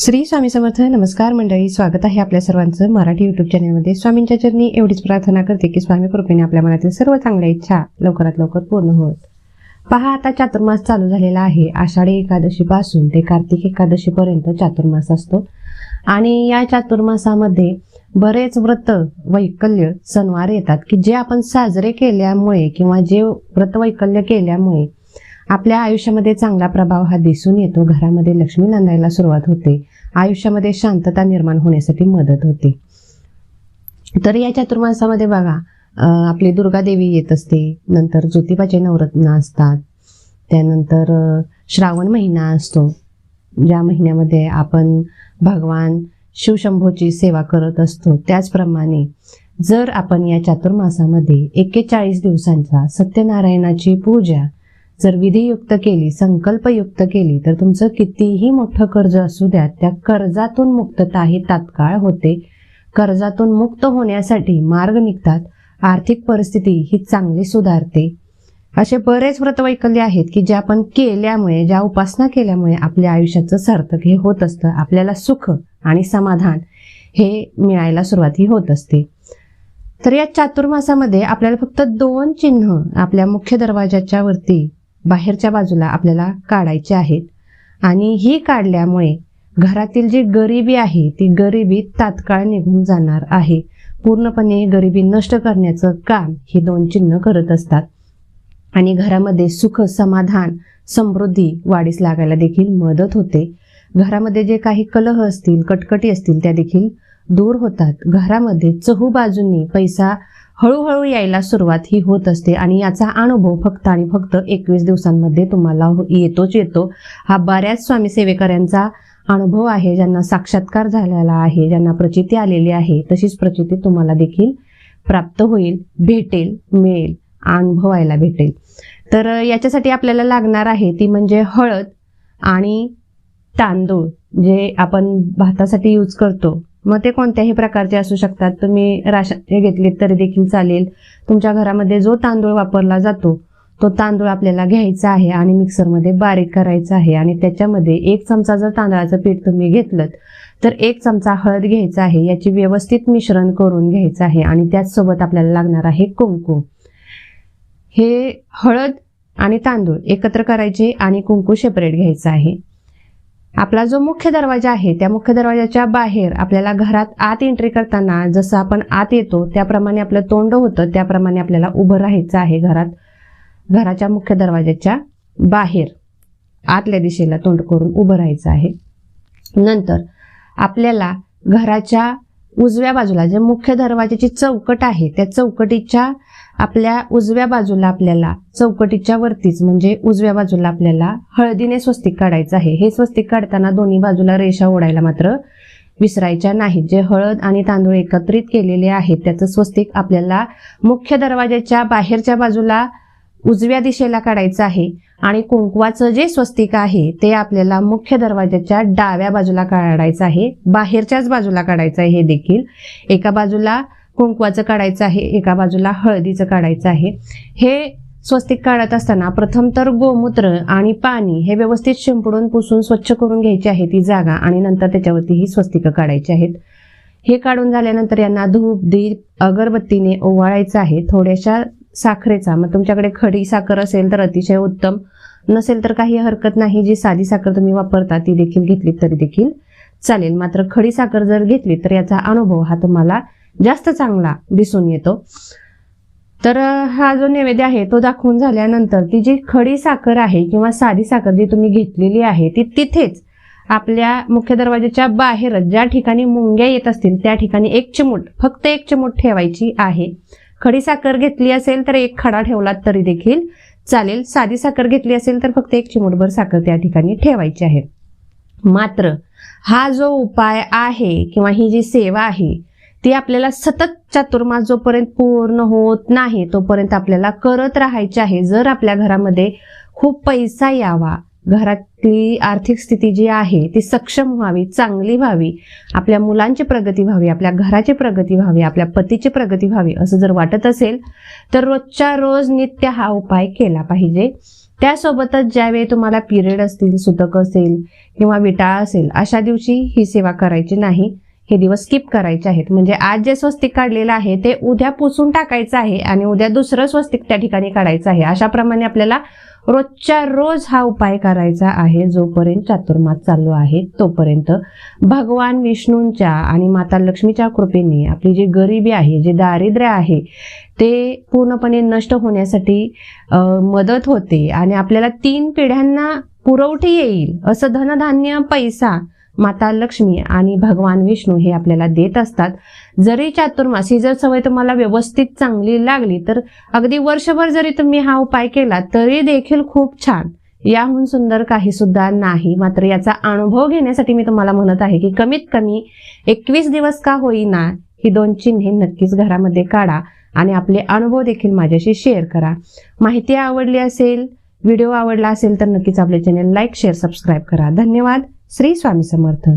श्री स्वामी समर्थ नमस्कार मंडळी. स्वागत आहे आपल्या सर्वांचं मराठी युट्यूब चॅनलमध्ये स्वामींच्या चरणी एवढीच प्रार्थना करते की स्वामी कृपेने आपल्या मनातील सर्व चांगल्या इच्छा लवकरात लवकर पूर्ण होत. पहा आता चातुर्मास चालू झालेला आहे. आषाढी एकादशीपासून ते कार्तिक एकादशीपर्यंत चातुर्मास असतो. आणि या चातुर्मासामध्ये बरेच व्रत वैकल्य सणवार येतात की जे आपण साजरे केल्यामुळे किंवा जे व्रत वैकल्य केल्यामुळे आपल्या आयुष्यामध्ये चांगला प्रभाव हा दिसून येतो. घरामध्ये लक्ष्मी नांदायला सुरुवात होते. आयुष्यामध्ये शांतता निर्माण होण्यासाठी मदत होते. तर या चातुर्मासामध्ये बघा आपली दुर्गा देवी येत असते नंतर ज्योतिबाचे नवरत्न असतात त्यानंतर श्रावण महिना असतो. ज्या महिन्यामध्ये आपण भगवान शिवशंभूची सेवा करत असतो त्याचप्रमाणे जर आपण या चातुर्मासामध्ये एक्केचाळीस दिवसांचा सत्यनारायणाची पूजा जर विधियुक्त केली संकल्पयुक्त केली तर तुमचं कितीही मोठं कर्ज असू द्या त्या कर्जातून मुक्तता ही तात्काळ होते. कर्जातून मुक्त होण्यासाठी मार्ग निघतात आर्थिक परिस्थिती ही चांगली सुधारते. असे बरेच व्रतवैकल्य आहेत की जे आपण केल्यामुळे ज्या उपासना केल्यामुळे आपल्या आयुष्याचं सार्थक हे होत असतं आपल्याला सुख आणि समाधान हे मिळायला सुरुवात ही होत असते. तर या चातुर्मासामध्ये आपल्याला फक्त दोन चिन्ह आपल्या मुख्य दरवाजाच्या वरती बाहेरच्या बाजूला आपल्याला काढायचे आहेत. आणि ही काढल्यामुळे घरातील जी गरिबी आहे ती गरिबी तात्काळ निघून जाणार आहे. पूर्णपणे गरिबी नष्ट करण्याचं काम ही दोन चिन्ह करत असतात. आणि घरामध्ये सुख समाधान समृद्धी वाढीस लागायला देखील मदत होते. घरामध्ये जे काही कलह असतील कटकटी असतील त्या देखील दूर होतात. घरामध्ये चहूबाजूंनी पैसा हळूहळू यायला सुरुवात ही होत असते आणि याचा अनुभव फक्त आणि फक्त एकवीस दिवसांमध्ये तुम्हाला हो- येतोच येतो. हा बऱ्याच स्वामी सेवेकऱ्यांचा अनुभव आहे ज्यांना साक्षात्कार झालेला आहे ज्यांना प्रचिती आलेली आहे तशीच प्रचिती तुम्हाला देखील प्राप्त होईल भेटेल मिळेल अनुभवायला भेटेल. तर याच्यासाठी आपल्याला लागणार आहे ती म्हणजे हळद आणि तांदूळ जे आपण भातासाठी यूज करतो. मग ते कोणत्याही प्रकारचे असू शकतात. तुम्ही राशन घेतलेत तरी देखील चालेल. तुमच्या घरामध्ये जो तांदूळ वापरला जातो तो तांदूळ आपल्याला घ्यायचा आहे आणि मिक्सरमध्ये बारीक करायचा आहे आणि त्याच्यामध्ये एक चमचा जर तांदळाचं पीठ तुम्ही घेतलं तर एक चमचा हळद घ्यायचा आहे. याची व्यवस्थित मिश्रण करून घ्यायचं आहे आणि त्याचसोबत आपल्याला लागणार आहे कुंकू. हे हळद आणि तांदूळ एकत्र करायचे आणि कुंकू सेपरेट घ्यायचं आहे. आपला जो मुख्य दरवाजा आहे त्या मुख्य दरवाजाच्या बाहेर आपल्याला घरात आत एंट्री करताना जसं आपण आत येतो त्याप्रमाणे आपलं तोंड होतं त्याप्रमाणे आपल्याला उभं राहायचं आहे घरात घराच्या मुख्य दरवाजाच्या बाहेर. आतल्या दिशेला तोंड करून उभं राहायचं आहे. नंतर आपल्याला घराच्या उजव्या बाजूला जे मुख्य दरवाजाची चौकट आहे त्या चौकटीच्या आपल्या उजव्या बाजूला आपल्याला चौकटीच्या वरतीच म्हणजे उजव्या बाजूला आपल्याला हळदीने स्वस्तिक काढायचं आहे. हे स्वस्तिक काढताना दोन्ही बाजूला रेषा ओढायला मात्र विसरायच्या नाहीत. जे हळद आणि तांदूळ एकत्रित केलेले आहेत त्याचं स्वस्तिक आपल्याला मुख्य दरवाजाच्या बाहेरच्या बाजूला उजव्या दिशेला काढायचं आहे आणि कुंकवाचं जे स्वस्तिक आहे ते आपल्याला मुख्य दरवाजाच्या डाव्या बाजूला काढायचं आहे. बाहेरच्याच बाजूला काढायचं आहे हे देखील. एका बाजूला कुंकवाचं काढायचं आहे एका बाजूला हळदीचं काढायचं आहे. हे स्वस्तिक काढत असताना प्रथम तर गोमूत्र आणि पाणी हे व्यवस्थित शिंपडून पुसून स्वच्छ करून घ्यायची आहे ती जागा आणि नंतर त्याच्यावरती ही स्वस्तिकं काढायची आहेत. हे काढून झाल्यानंतर यांना धूप दीप अगरबत्तीने ओवाळायचं आहे. थोड्याशा साखरेचा मग तुमच्याकडे खडी साखर असेल तर अतिशय उत्तम. नसेल तर काही हरकत नाही जी साधी साखर तुम्ही वापरता ती देखील घेतली तरी देखील चालेल. मात्र खडी साखर जर घेतली तर याचा अनुभव हा तुम्हाला जास्त चांगला दिसून येतो. तर हा जो नैवेद्य आहे तो दाखवून झाल्यानंतर ती जी खडी साखर आहे किंवा साधी साखर जी तुम्ही घेतलेली आहे ती तिथेच आपल्या मुख्य दरवाजाच्या बाहेर ज्या ठिकाणी मुंग्या येत असतील त्या ठिकाणी एक चिमूट फक्त एक चिमूट ठेवायची आहे. खडी साखर घेतली असेल तर एक खडा ठेवलात तरी देखील चालेल. साधी साखर घेतली असेल तर फक्त एक चिमूटभर साखर त्या ठिकाणी ठेवायची आहे. मात्र हा जो उपाय आहे किंवा ही जी सेवा आहे ती आपल्याला सतत चातुर्मास जोपर्यंत पूर्ण होत नाही तोपर्यंत आपल्याला करत राहायची आहे. जर आपल्या घरामध्ये खूप पैसा यावा घरातली आर्थिक स्थिती जी आहे ती सक्षम व्हावी चांगली व्हावी आपल्या मुलांची प्रगती व्हावी आपल्या घराची प्रगती व्हावी आपल्या पतीची प्रगती व्हावी असं जर वाटत असेल तर रोजच्या रोज नित्य हा उपाय केला पाहिजे. त्यासोबतच ज्यावेळी तुम्हाला पिरियड असतील सुतक असेल किंवा विटाळ असेल अशा दिवशी ही सेवा करायची नाही. हे दिवस स्किप करायचे आहेत. म्हणजे आज जे स्वस्तिक काढलेलं आहे ते उद्या पुसून टाकायचं आहे आणि उद्या दुसरं स्वस्तिक त्या ठिकाणी काढायचं आहे. अशाप्रमाणे आपल्याला रोजच्या रोज हा उपाय करायचा आहे जोपर्यंत चातुर्मास चालू आहे तोपर्यंत. भगवान विष्णूंच्या आणि माता लक्ष्मीच्या कृपेने आपली जी गरिबी आहे जे दारिद्र्य आहे ते पूर्णपणे नष्ट होण्यासाठी मदत होते आणि आपल्याला तीन पिढ्यांना पुरवठी येईल. असं धनधान्य पैसा माता लक्ष्मी आणि भगवान विष्णू हे आपल्याला देत असतात. जरी चातुर्मास ही जर सवय तुम्हाला व्यवस्थित चांगली लागली तर अगदी वर्षभर जरी तुम्ही हा उपाय केला तरी देखील खूप छान. याहून सुंदर काही सुद्धा नाही. मात्र याचा अनुभव घेण्यासाठी मी तुम्हाला म्हणत आहे की कमीत कमी एकवीस दिवस का होईना ही दोन चिन्हे नक्कीच घरामध्ये काढा आणि आपले अनुभव देखील माझ्याशी शेअर करा. माहिती आवडली असेल व्हिडिओ आवडला असेल तर नक्कीच आपले चॅनल लाईक शेअर सबस्क्राईब करा. धन्यवाद. श्री स्वामी समर्थ